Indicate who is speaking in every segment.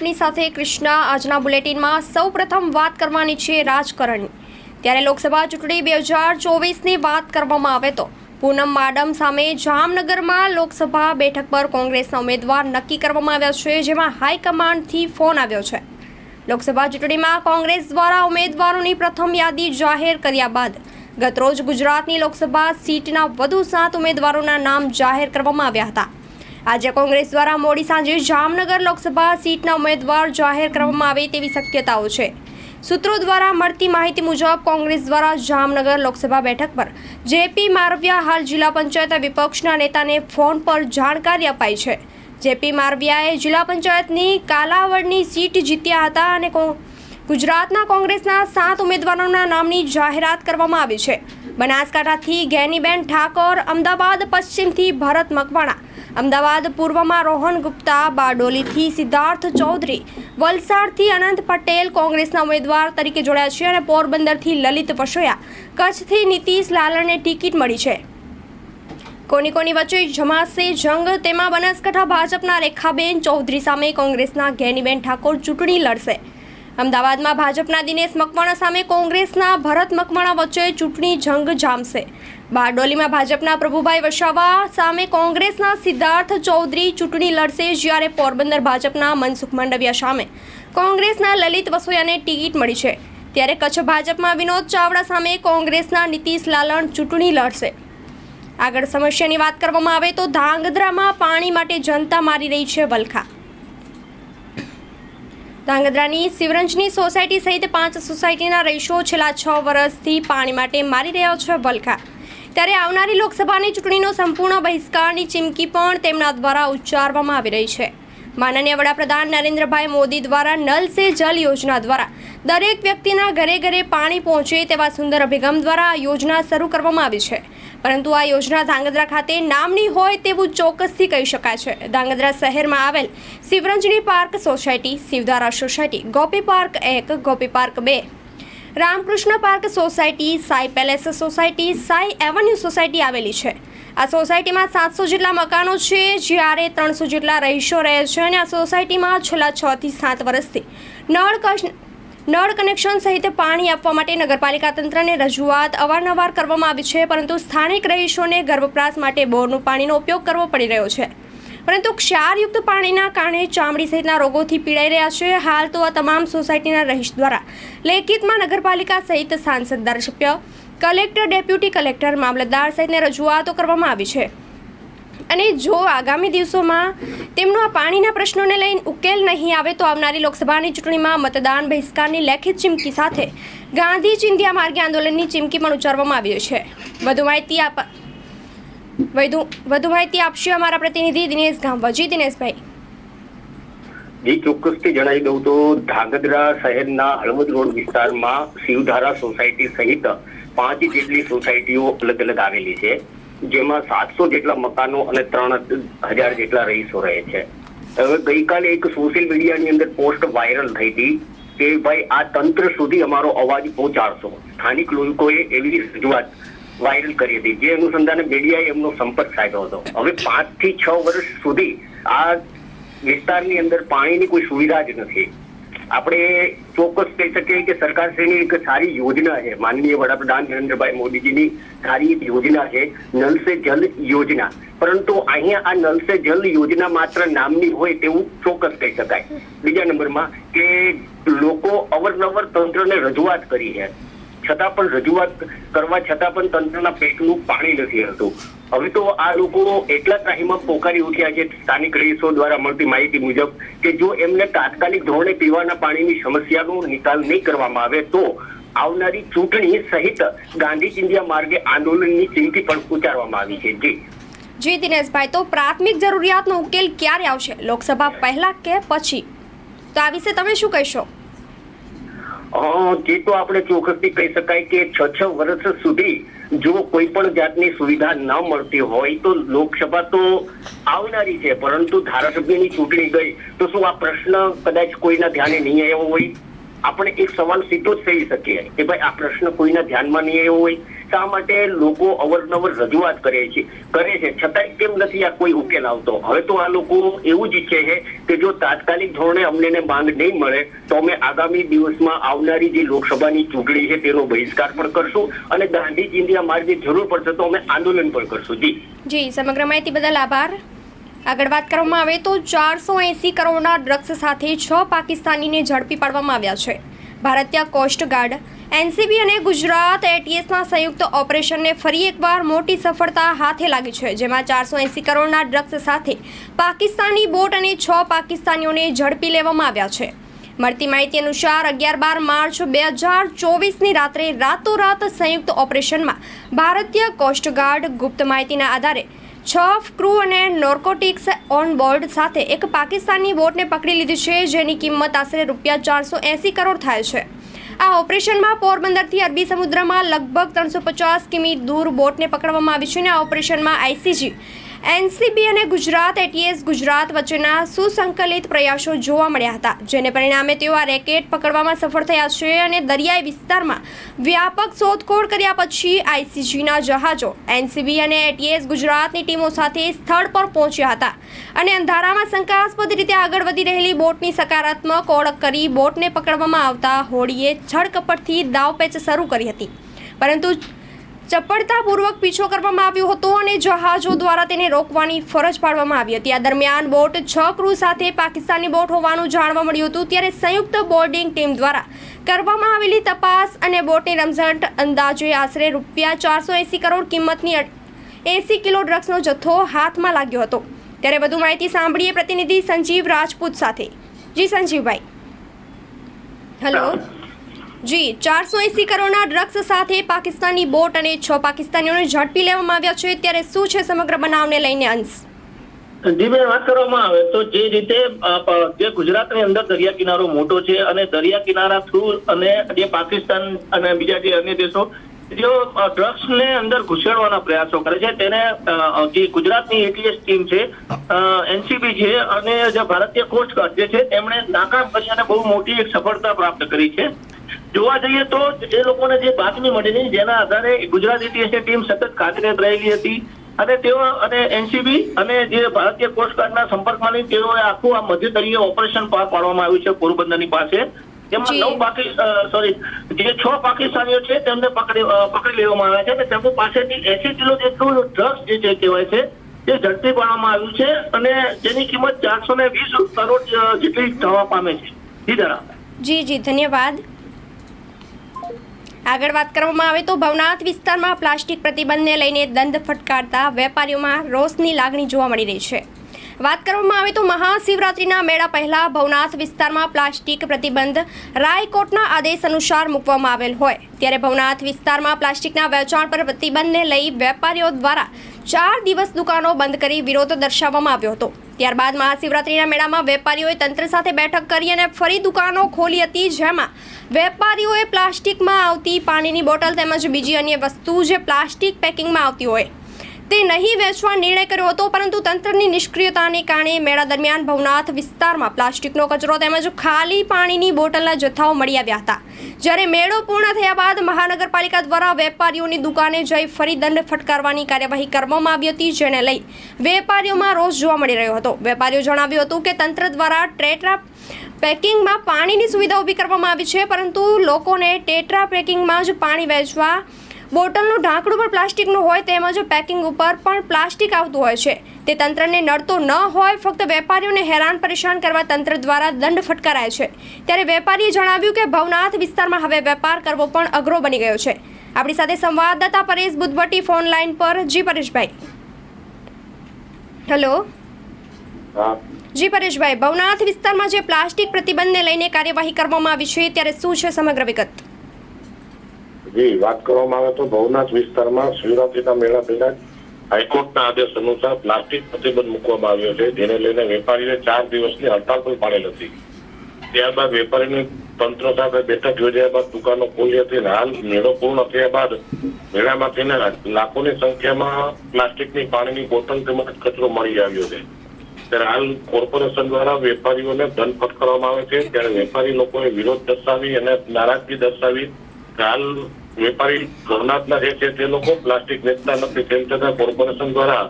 Speaker 1: આપની સાથે કૃષ્ણા આજના બુલેટિનમાં સૌ પ્રથમ વાત કરવાની છે રાજકારણની ત્યારે લોકસભા ચૂંટણી બે હજાર ચોવીસની વાત કરવામાં આવે તો પૂનમ માડમ સામે જામનગરમાં લોકસભા બેઠક પર કોંગ્રેસના ઉમેદવાર નક્કી કરવામાં આવ્યા છે, જેમાં હાઈકમાન્ડથી ફોન આવ્યો છે. લોકસભા ચૂંટણીમાં કોંગ્રેસ દ્વારા ઉમેદવારોની પ્રથમ યાદી જાહેર કર્યા બાદ ગતરોજ ગુજરાતની લોકસભા સીટના વધુ સાત ઉમેદવારોના નામ જાહેર કરવામાં આવ્યા હતા. આજે કોંગ્રેસ દ્વારા મોડી સાંજે જામનગર લોકસભા સીટના ઉમેદવાર જાહેર કરવામાં આવે તેવી શક્યતાઓ છે. સૂત્રો દ્વારા મળતી માહિતી મુજબ કોંગ્રેસ દ્વારા જામનગર લોકસભા બેઠક પર જેપી મારવિયા હાલ જિલ્લા પંચાયત વિપક્ષના નેતાને ફોન પર જાણકારી અપાઈ છે. જેપી મારવિયાએ જિલ્લા પંચાયતની કાલાવડની સીટ જીત્યા હતા અને ગુજરાતના કોંગ્રેસના સાત ઉમેદવારોના નામની જાહેરાત કરવામાં આવી છે. બનાસકાંઠાથી ગેનીબેન ઠાકોર, અમદાવાદ પશ્ચિમથી ભરત મકવાણા, અમદાવાદ પૂર્વમાં રોહન ગુપ્તા, બારડોલીથી સિદ્ધાર્થ ચૌધરી, વલસાડથી અનંત પટેલ કોંગ્રેસના ઉમેદવાર તરીકે જોડાયા છે અને પોરબંદરથી લલિત વસોયા, કચ્છથી નીતિશ લાલણને ટિકિટ મળી છે. કોની કોની વચ્ચે જમાશે જંગ તેમાં બનાસકાંઠા ભાજપના રેખાબેન ચૌધરી સામે કોંગ્રેસના ગેનીબેન ઠાકોર ચૂંટણી લડશે. અમદાવાદમાં ભાજપના દિનેશ મકવાણા સામે કોંગ્રેસના ભરત મકવાણા વચ્ચે ચૂંટણી જંગ જામશે. બારડોલીમાં ભાજપના પ્રભુભાઈ વસાવા સામે કોંગ્રેસના સિદ્ધાર્થ ચૌધરી ચૂંટણી લડશે જ્યારે પોરબંદર ભાજપના મનસુખ માંડવિયા સામે. કોંગ્રેસના લલિત વસોયાને ટિકિટ મળી છે. ત્યારે કચ્છ ભાજપમાં વિનોદ ચાવડા સામે કોંગ્રેસના નીતિશ લાલણ ચૂંટણી લડશે. આગળ સમસ્યાની વાત કરવામાં આવે તો ધાંગધ્રામાં પાણી માટે જનતા મારી રહી છે વલખા. ધાંગધ્રાની શિવરંજની સોસાયટી સહિત પાંચ સોસાયટીના રહીશો છેલ્લા છ વર્ષથી પાણી માટે મારી રહ્યા છે વલખા. ત્યારે આવનારી લોકસભાની ચૂંટણીનો સંપૂર્ણ બહિષ્કારની ચીમકી પણ તેમના દ્વારા ઉચ્ચારવામાં આવી રહી છે. માનનીય વડાપ્રધાન નરેન્દ્રભાઈ મોદી દ્વારા નલ સે જલ યોજના દ્વારા દરેક વ્યક્તિના ઘરે ઘરે પાણી પહોંચે તેવા સુંદર અભિગમ દ્વારા યોજના શરૂ કરવામાં આવી છે. પરંતુ આ યોજના ધાંગધ્રા ખાતે નામની હોય તેવું ચોક્કસથી કહી શકાય છે. ધાંગધ્રા શહેરમાં આવેલ Shivranjani park society, Shivdhara society, Gopi park એક, ગોપી પાર્ક બે. Ramkrishna park society, Sai palace society, Sai avenue society આવેલી છે. આ સોસાયટીમાં સાતસો જેટલા મકાનો છે, જ્યારે ત્રણસો જેટલા રહીશો રહે છે અને આ સોસાયટીમાં છેલ્લા છ થી સાત વર્ષથી નળ નળ કનેક્શન સહિત પાણી આપવા માટે નગરપાલિકા તંત્રને રજૂઆત અવારનવાર કરવામાં આવી છે, પરંતુ સ્થાનિક રહીશોને ગર્ભપ્રાસ માટે બોરનું પાણીનો ઉપયોગ કરવો પડી રહ્યો છે. પરંતુ ક્ષારયુક્ત પાણીના કારણે ચામડી સહિતના રોગોથી પીડાઈ રહ્યા છે. હાલ તો આ તમામ સોસાયટીના રહીશ દ્વારા લેખિતમાં નગરપાલિકા સહિત સાંસદ ધારાસભ્ય, કલેક્ટર, ડેપ્યુટી કલેક્ટર, મામલતદાર સહિતને રજૂઆતો કરવામાં આવી છે. અને જો આગામી દિવસોમાં તેમનો આ પાણીના પ્રશ્નોને લઈને ઉકેલ નહીં આવે તો આવનારી લોકસભાની ચૂંટણીમાં મતદાન બહિષ્કારની લેખિત ચીમકી સાથે ગાંધી ચિંધ્યા માર્ગે આંદોલનની ચીમકી પણ ઉચ્ચારવામાં આવી છે. વધુ માહિતી આપ વધુ માહિતી આપશે અમારા પ્રતિનિધિ દિનેશ ગામવાજી દિનેશભાઈ.
Speaker 2: જે, ચોક્કસથી જણાવી દઉં તો ધાંગધ્રા શહેરના હળવદ રોડ વિસ્તારમાં શિવધારા સોસાયટી સહિત પાંચ જેટલી સોસાયટીઓ અલગ અલગ આવેલી છે. જેમાં સાતસો જેટલા મકાનો અને ત્રણ હજાર જેટલા રહીશો રહે છે. હવે ગઈકાલે એક સોશિયલ મીડિયાની અંદર પોસ્ટ વાયરલ થઈ હતી કે ભાઈ આ તંત્ર સુધી અમારો અવાજ પહોંચાડશો. સ્થાનિક લોકોએ એવી રજૂઆત વાયરલ કરી હતી. જે અનુસંધાને મીડિયાએ એમનો સંપર્ક સાધ્યો હતો. હવે પાંચથી છ વર્ષ સુધી આ વિસ્તારની અંદર પાણીની કોઈ સુવિધા જ નથી. આપણે ચોક્કસ કહી શકીએ કે સરકારશ્રીની એક સારી યોજના છે. માનનીય વડાપ્રધાન નરેન્દ્રભાઈ મોદીજીની સારી એક યોજના છે, નલ સે જલ યોજના. પરંતુ અહીંયા આ નલ સે જલ યોજના માત્ર નામની હોય તેવું ચોક્કસ કહી શકાય. બીજા નંબરમાં કે લોકો અવરનવર તંત્રને રજૂઆત કરી છે. છતાં પણ રજૂઆત કરવા છતાં પણ તંત્રના પેટનું પાણી નથી હતું હવે તો આ લોકો એટલા ત્રાહીમાં પોકારી ઉઠ્યા છે સ્થાનિક રહીશો દ્વારા મળતી માહિતી મુજબ કે જો એમને તાત્કાલિક ધોરણે પીવાના પાણીની સમસ્યાનો નિકાલ નહીં કરવામાં આવે તો આવનારી ચૂંટણી સહિત ગાંધી ચિંધ્યા માર્ગે આંદોલનની ચીમકી પણ ઉચ્ચારવામાં આવી છે. જી.
Speaker 1: જી દિનેશભાઈ, તો પ્રાથમિક જરૂરિયાતનો ઉકેલ ક્યારે આવશે? લોકસભા પહેલા કે પછી? તો આ વિશે તમે શું કહેશો?
Speaker 2: જે તો આપણે ચોક્કસથી કહી શકાય કે છ છ વર્ષ સુધી જો કોઈ પણ જાતની સુવિધા ન મળતી હોય તો લોકસભા તો આવનારી છે, પરંતુ ધારાસભ્યની ચૂંટણી ગઈ તો શું આ પ્રશ્ન કદાચ કોઈના ધ્યાને નહીં આવ્યો હોય? આપણે એક સવાલ સીધો જ થઈ શકીએ કે ભાઈ આ પ્રશ્ન કોઈના ધ્યાનમાં નહીં આવ્યો હોય? શા માટે લોકો અવરનવર રજૂઆત કરે છે? કરે છે. છતાંય કેમ નથી આ કોઈ ઉકેલ આવતો? હવે તો આ લોકો એવું જ ઈચ્છે છે કે જો તાત્કાલિક ધોરણે અમને માંગ નહીં મળે, તો અમે આગામી દિવસમાં આવનારી જે લોકસભાની ચૂંટણી છે તેનો બહિષ્કાર પણ કરશું અને ગાંધી ચિંધ્યા માર્ગે જરૂર પડશે તો અમે આંદોલન પણ કરશું. જી.
Speaker 1: જી, સમગ્ર માહિતી બદલ આભાર. આગળ વાત કરવામાં આવે તો ચારસો એંસી કરોડના ડ્રગ્સ સાથે છ પાકિસ્તાનીને ઝડપી પાડવામાં આવ્યા છે. ભારતીય કોસ્ટગાર્ડ એનસીબી અને ગુજરાત એટીએસના સંયુક્ત ઓપરેશનને ફરી એકવાર મોટી સફળતા હાથે લાગી છે, જેમાં ચારસો એંસી કરોડના ડ્રગ્સ સાથે પાકિસ્તાની બોટ અને છ પાકિસ્તાનીઓને ઝડપી લેવામાં આવ્યા છે. મળતી માહિતી અનુસાર અગિયાર બાર માર્ચ બે હજાર ચોવીસની રાત્રે રાતોરાત સંયુક્ત ઓપરેશનમાં ભારતીય કોસ્ટગાર્ડ ગુપ્ત માહિતીના આધારે છ ક્રૂ અને નોર્કોટિક્સ ઓન બોર્ડ સાથે એક પાકિસ્તાની બોટને પકડી લીધી છે, જેની કિંમત આશરે રૂપિયા ચારસો એંસી કરોડ થાય છે. આ ઓપરેશનમાં પોરબંદરથી અરબી સમુદ્રમાં લગભગ ત્રણસો પચાસ કિમી દૂર બોટને પકડવામાં આવી છે અને આ ઓપરેશનમાં આઈસીજી એનસીબી અને ગુજરાત એટીએસ ગુજરાત વચ્ચેના સુસંકલિત પ્રયાસો જોવા મળ્યા હતા, જેને પરિણામે તેઓ આ રેકેટ પકડવામાં સફળ થયા છે અને દરિયાઈ વિસ્તારમાં વ્યાપક શોધખોળ કર્યા પછી આઈસીજીના જહાજો એનસીબી અને એટીએસ ગુજરાતની ટીમો સાથે સ્થળ પર પહોંચ્યા હતા અને અંધારામાં શંકાસ્પદ રીતે આગળ વધી રહેલી બોટની સકારાત્મક ઓળખ કરી બોટને પકડવામાં આવતા હોડીએ છળકપટથી દાવપેચ શરૂ કરી હતી. પરંતુ ચપળતાપૂર્વક પીછો કરવામાં આવ્યો હતો અને જહાજો દ્વારા તેને રોકવાની ફરજ પાડવામાં આવી હતી. આ દરમિયાન બોટ છ ક્રૂ સાથે પાકિસ્તાની બોટ હોવાનું જાણવા મળ્યું હતું. ત્યારે સંયુક્ત બોર્ડિંગ ટીમ દ્વારા કરવામાં આવેલી તપાસ અને બોટની રમઝટ અંદાજે આશરે રૂપિયા ચારસો એંસી કરોડ કિંમતની એંસી કિલો ડ્રગ્સનો જથ્થો હાથમાં લાગ્યો હતો. ત્યારે વધુ માહિતી સાંભળીએ પ્રતિનિધિ સંજીવ રાજપૂત સાથે. જી સંજીવભાઈ. હેલો જી, ચારસો એંસી કરોડના ડ્રગ્સ સાથે પાકિસ્તાની બોટ અને છ પાકિસ્તાનીઓને ઝડપી લેવામાં આવ્યા છે. ત્યારે શું છે સમગ્ર બનાવને લઈને અંશ?
Speaker 3: જીબેન વાત કરવામાં આવે તો જે રીતે જે ગુજરાતની અંદર દરિયા કિનારો મોટો છે અને દરિયા કિનારા થ્રુ અને જે પાકિસ્તાન અને બીજા જે અન્ય દેશો જેઓ ડ્રગ્સ ને અંદર ઘૂસેડવાના પ્રયાસો કરે છે. તેને જે ગુજરાતની એટીએસ ટીમ છે એનસીબી છે અને જે ભારતીય કોસ્ટગાર્ડ જે છે, તેમણે નાકામ કરી અને બહુ મોટી એક સફળતા પ્રાપ્ત કરી છે. જોવા જઈએ તો એ લોકોને જે બાતમી મળેલી જેના આધારે ગુજરાત એટીએસની ટીમ સતત કાર્યરત રહેલી હતી. અને તેઓ અને એનસીબી અને જે ભારતીય કોસ્ટગાર્ડના સંપર્કમાં લઈને તેઓએ આખું આ મધ્યતરીય ઓપરેશન પાર પાડવામાં આવ્યું છે પોરબંદરની પાસે. જેમાં નવ પાકી સોરી જે છ પાકિસ્તાનીઓ છે તેમને પકડી પકડી લેવામાં આવ્યા છે અને તેમની પાસેથી એસી કિલો જેટલું ડ્રગ્સ જે છે કહેવાય છે તે ઝડપી પાડવામાં આવ્યું છે અને જેની કિંમત ચારસો ને વીસ કરોડ જેટલી થવા પામે છે. જી
Speaker 1: જી જી ધન્યવાદ. આગળ વાત કરવામાં આવે તો ભવનાથ વિસ્તારમાં પ્લાસ્ટિક પ્રતિબંધને લઈને દંડ ફટકારતા વેપારીઓમાં રોષની લાગણી જોવા મળી રહી છે. વાત કરવામાં આવે તો મહાશિવરાત્રિના મેળા પહેલા ભવનાથ વિસ્તારમાં પ્લાસ્ટિક પ્રતિબંધ રાયકોટના આદેશ અનુસાર મૂકવામાં આવેલ હોય. ત્યારે ભવનાથ વિસ્તારમાં પ્લાસ્ટિકના વેચાણ પર પ્રતિબંધને લઈ વેપારીઓ દ્વારા ચાર દિવસ દુકાનો બંધ કરી વિરોધ દર્શાવવામાં આવ્યો હતો. ત્યારબાદ મહાશિવરાત્રિના મેળામાં વેપારીઓએ તંત્ર સાથે બેઠક કરી અને ફરી દુકાનો ખોલી હતી, જેમાં વેપારીઓએ પ્લાસ્ટિકમાં આવતી પાણીની બોટલ તેમજ બીજી અન્ય વસ્તુ જે પ્લાસ્ટિક પેકિંગમાં આવતી હોય તે નહીં વેચવા નિર્ણય કર્યો હતો, પરંતુ તંત્રની નિષ્ક્રિયતાને કારણે મેળા દરમિયાન ભવનાથ વિસ્તારમાં પ્લાસ્ટિકનો કચરો તેમજ ખાલી પાણીની બોટલના જથ્થાઓ મળી આવ્યા હતા. જ્યારે મેળો પૂર્ણ થયા બાદ મહાનગરપાલિકા દ્વારા વેપારીઓની દુકાને જઈ ફરી દંડ ફટકારવાની કાર્યવાહી કરવામાં આવી હતી, જેને લઈ વેપારીઓમાં રોષ જોવા મળી રહ્યો હતો. વેપારીઓ જણાવ્યું હતું કે તંત્ર દ્વારા ટ્રેટ્રા પેકિંગમાં પાણીની સુવિધા ઊભી કરવામાં આવી છે, પરંતુ લોકોને ટેટ્રા પેકિંગમાં જ પાણી વેચવા બોટલનું ઢાંકણું પણ પ્લાસ્ટિકનું હોય તેમજ પેકિંગ ઉપર પણ પ્લાસ્ટિક આવતું હોય છે. તે તંત્રને નડતો ન હોય ફક્ત વેપારીઓને હેરાન પરેશાન કરવા તંત્ર દ્વારા દંડ ફટકારાય છે. ત્યારે વેપારીએ જણાવ્યું કે ભવનાથ વિસ્તારમાં હવે વેપાર કરવો પણ અઘરો બની ગયો છે. આપણી સાથે સંવાદદાતા પરેશ બુદ્ધવટી ફોન લાઈન પર. જી પરેશભાઈ. હેલો જી પરેશભાઈ ભવનાથ વિસ્તારમાં જે પ્લાસ્ટિક પ્રતિબંધને લઈને કાર્યવાહી કરવામાં આવી છે ત્યારે શું છે સમગ્ર વિગત?
Speaker 4: જી વાત કરવામાં આવે તો ભવનાથ વિસ્તારમાં શિવરાત્રીના મેળા પહેલા હાઈકોર્ટના આદેશ અનુસાર પ્લાસ્ટિક પ્રતિબંધ મૂકવામાં આવ્યો છે. જેને લઈને વેપારીએ ચાર દિવસની હડતાલ પણ પાડેલ હતી. ત્યારબાદ વેપારીની તંત્ર સાથે બેઠક યોજાયા બાદ દુકાનો ખોલી હતી હાલ મેળો પૂર્ણ થયા બાદ મેળામાંથી ને લાખોની સંખ્યામાં પ્લાસ્ટિકની પાણીની બોટલ તેમજ કચરો મળી આવ્યો છે. ત્યારે હાલ કોર્પોરેશન દ્વારા વેપારીઓને દંડ ફટકારવામાં આવે છે. ત્યારે વેપારી લોકોએ વિરોધ દર્શાવી અને નારાજગી દર્શાવી હાલ વેપારી ભવનાથના જે છે તે લોકો પ્લાસ્ટિક વેચતા નથી. તેમ છતાં કોર્પોરેશન દ્વારા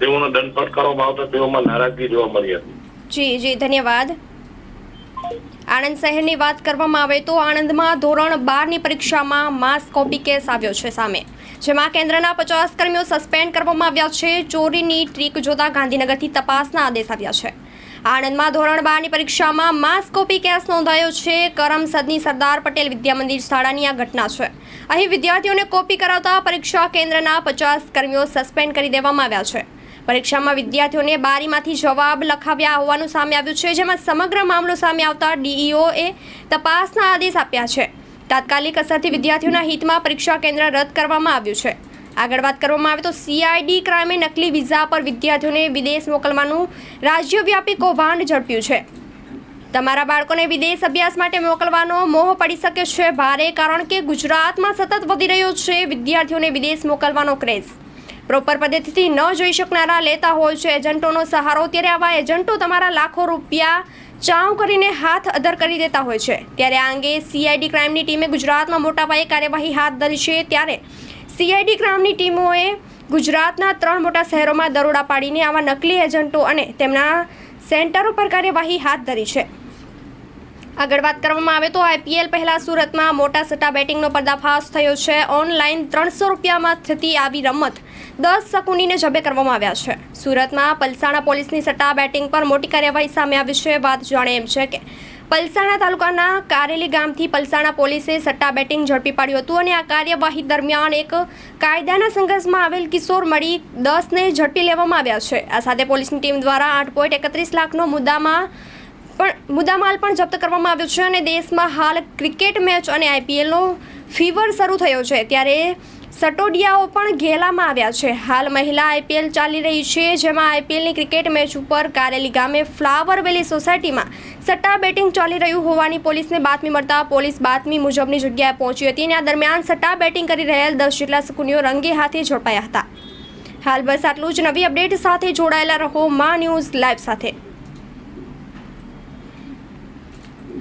Speaker 4: તેઓનો દંડ ફટકારવામાં આવતા તેઓમાં નારાજગી જોવા મળી હતી.
Speaker 1: જી જી, ધન્યવાદ. આણંદ શહેરની વાત કરવામાં આવે તો આણંદમાં ધોરણ બારની પરીક્ષામાં માસ કોપી કેસ આવ્યો છે સામે, જેમાં કેન્દ્રના પચાસ કર્મીઓ સસ્પેન્ડ કરવામાં આવ્યા છે. ચોરીની ટ્રીક જોતા ગાંધીનગરથી તપાસના આદેશ આવ્યા છે. આણંદમાં ધોરણ બારની પરીક્ષામાં માસ કોપી કેસ નોંધાયો છે. કરમસદની સરદાર પટેલ વિદ્યા મંદિર શાળાની આ ઘટના છે. અહીં વિદ્યાર્થીઓને કોપી કરાવતા પરીક્ષા કેન્દ્રના પચાસ કર્મીઓ સસ્પેન્ડ કરી દેવામાં આવ્યા છે. પરીક્ષામાં વિદ્યાર્થીઓને બારીમાંથી જવાબ લખાવ્યા હોવાનું સામે આવ્યું છે, જેમાં સમગ્ર મામલો સામે આવતા ડીઈઓએ તપાસના આદેશ આપ્યા છે. તાત્કાલિક અસરથી વિદ્યાર્થીઓના હિતમાં પરીક્ષા કેન્દ્ર રદ કરવામાં આવ્યું છે. આગળ વાત કરવામાં આવે તો સીઆઈડી ક્રાઇમે નકલી વિઝા પર વિદ્યાર્થીઓને વિદેશ મોકલવાનું રાજ્યવ્યાપી કૌભાંડ ઝડપ્યું છે. તમારા બાળકોને વિદેશ અભ્યાસ માટે મોકલવાનો મોહ પડી શકે છે. ભારે કારણ કે ગુજરાતમાં સતત વધી રહ્યો છે વિદ્યાર્થીઓને વિદેશ મોકલવાનો ક્રેઝ. પ્રોપર પદ્ધતિથી ન જોઈ શકનારા લેતા હોય છે એજન્ટોનો સહારો. ત્યારે આવા એજન્ટો તમારા લાખો રૂપિયા ચાવ કરીને હાથ અધર કરી દેતા હોય છે. ત્યારે આ અંગે સીઆઈડી ક્રાઇમની ટીમે ગુજરાતમાં મોટા પાયે કાર્યવાહી હાથ ધરી છે. ત્યારે સીઆઈડી ક્રાઇમની ટીમોએ ગુજરાતના ત્રણ મોટા શહેરોમાં દરોડા પાડીને આવા નકલી એજન્ટો અને તેમના સેન્ટરો પર કાર્યવાહી હાથ ધરી છે. આગળ વાત કરવામાં આવે તો આઈપીએલ પહેલા સુરતમાં મોટા સટ્ટા બેટિંગનો પર્દાફાશ થયો છે. ઓનલાઈન ત્રણસો રૂપિયામાં થતી આવી રમત દસ શકુનીને જબે કરવામાં આવ્યા છે. સુરતમાં પલસાણા પોલીસની સટ્ટા બેટિંગ પર મોટી કાર્યવાહી સામે આવી છે. વાત જાણે એમ છે કે પલસાણા તાલુકાના કારેલી ગામથી પલસાણા પોલીસે સટ્ટા બેટિંગ ઝડપી પાડ્યું હતું અને આ કાર્યવાહી દરમિયાન એક કાયદાના સંઘર્ષમાં આવેલ કિશોર મળી દસને ઝડપી લેવામાં આવ્યા છે. આ સાથે પોલીસની ટીમ દ્વારા આઠ પોઈન્ટ એકત્રીસ લાખનો મુદ્દામાં પણ મુદ્દામાલ પણ જપ્ત કરવામાં આવ્યો છે અને દેશમાં હાલ ક્રિકેટ મેચ અને આઈપીએલનો ફીવર શરૂ થયો છે. ત્યારે સટોડિયાઓ પણ ઘેલામાં આવ્યા છે. હાલ મહિલા આઈપીએલ ચાલી રહી છે, જેમાં આઈપીએલની ક્રિકેટ મેચ ઉપર કારેલી ગામે ફ્લાવર વેલી સોસાયટીમાં સટ્ટા બેટિંગ ચાલી રહ્યું હોવાની પોલીસને બાતમી મળતા પોલીસ બાતમી મુજબની જગ્યાએ પહોંચી હતી અને આ દરમિયાન સટ્ટા બેટિંગ કરી રહેલ દસ જેટલા સુકુનીઓ રંગે હાથે ઝડપાયા હતા. હાલ બસ આટલું જ. નવી અપડેટ સાથે જોડાયેલા રહો મા ન્યૂઝ લાઈવ સાથે.